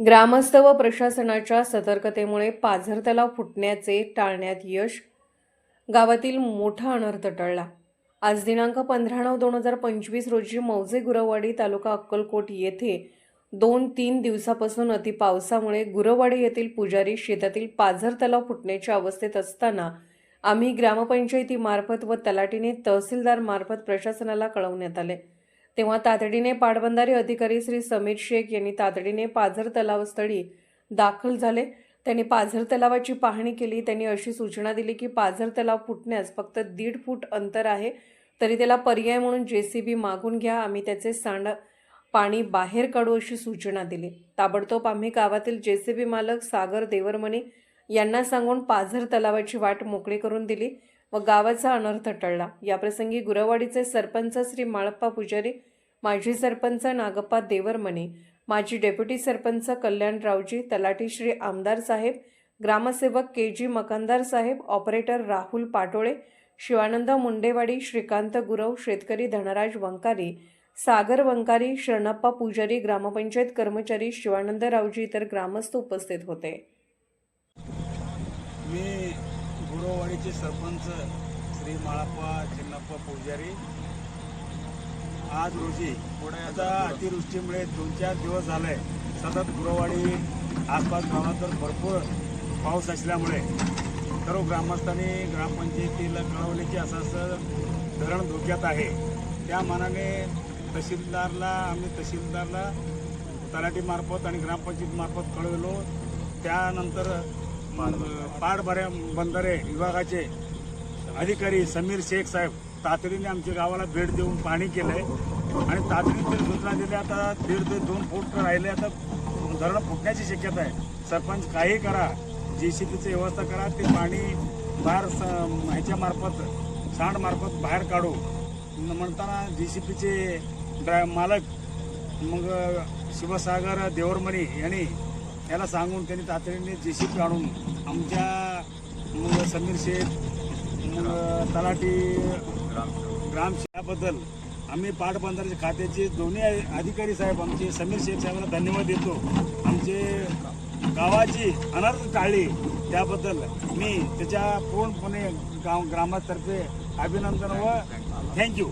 ग्रामस्थ व प्रशासनाच्या सतर्कतेमुळे पाझर तलाव फुटण्याचे टाळण्यात यश गावातील मोठा अनर्थ टळला. आज दिनांक पंधरा नऊ दोन हजार पंचवीस रोजी मौजे गुरववाडी तालुका अक्कलकोट येथे दोन तीन दिवसापासून अति पावसामुळे गुरववाडी येथील पुजारी शेतातील पाझर तलाव फुटण्याच्या अवस्थेत असताना आम्ही ग्रामपंचायतीमार्फत व तलाटीने तहसीलदार मार्फत प्रशासनाला कळवण्यात आले. तेव्हा तातडीने पाटबंधारे अधिकारी श्री समीर शेख यांनी तातडीने पाझर तलावस्थळी दाखल झाले. त्यांनी पाझर तलावाची पाहणी केली. त्यांनी अशी सूचना दिली की पाझर तलाव फुटण्यास फक्त दीड फूट अंतर आहे. तरी त्याला पर्याय म्हणून जे सी बी मागून घ्या. आम्ही त्याचे सांड पाणी बाहेर काढू अशी सूचना दिली. ताबडतोब आम्ही गावातील जे सी बी मालक सागर देवरमणी यांना सांगून पाझर तलावाची वाट मोकळी करून दिली. व गावाचा अनर्थ टळला. याप्रसंगी गुरवाडीचे सरपंच श्री माळप्पा पुजारी माजी सरपंच नागप्पा देवरमणी माजी डेप्युटी सरपंच कल्याणरावजी तलाठी श्री आमदार साहेब ग्रामसेवक के जी मकंदार साहेब ऑपरेटर राहुल पाटोळे शिवानंद मुंडेवाडी श्रीकांत गुरव शेतकरी धनराज वंकारी सागर वंकारी शरणप्पा पुजारी ग्रामपंचायत कर्मचारी शिवानंद रावजी इतर ग्रामस्थ उपस्थित होते. गुरववाडीचे सरपंच श्री माळप्पा चिन्नप्पा पुजारी. आज रोजी आता अतिवृष्टीमुळे दोन चार दिवस झाले सतत गुरववाडी आसपास गावात तर भरपूर पाऊस असल्यामुळे. सर्व ग्रामस्थांनी ग्रामपंचायतीला कळवले की असं असं धरण धोक्यात आहे. त्या मानाने तहसीलदारला आम्ही तहसीलदारला तलाठीमार्फत आणि ग्रामपंचायतीमार्फत कळवलो. त्यानंतर पाटबऱ्या बंधारे विभागाचे अधिकारी समीर शेख साहेब तातडीने आमच्या गावाला भेट देऊन पाणी केलं आहे आणि तातडीने सूचना दिल्या आता दीड ते दोन फूट राहिले आता धरण फुटण्याची शक्यता आहे. सरपंच काही करा. जी सी पीची व्यवस्था करा ते पाणी बाहेर स- सांडमार्फत बाहेर काढू. म्हणताना जी सी पीचे ड्राय मालक मग शिवसागर देवरमणी यांनी याला सांगून त्यांनी तातडीने जे सी पी आणून आमच्या समीर शेठ तलाठी ग्राम याबद्दल आम्ही पाटबंधारे खात्याचे दोन्ही अधिकारी साहेब आमचे समीर शेख साहेबांना धन्यवाद देतो. आमचे गावाची अनर्थ टाळली त्याबद्दल मी त्याच्या पूर्णपणे गाव ग्रामातर्फे अभिनंदन व थँक्यू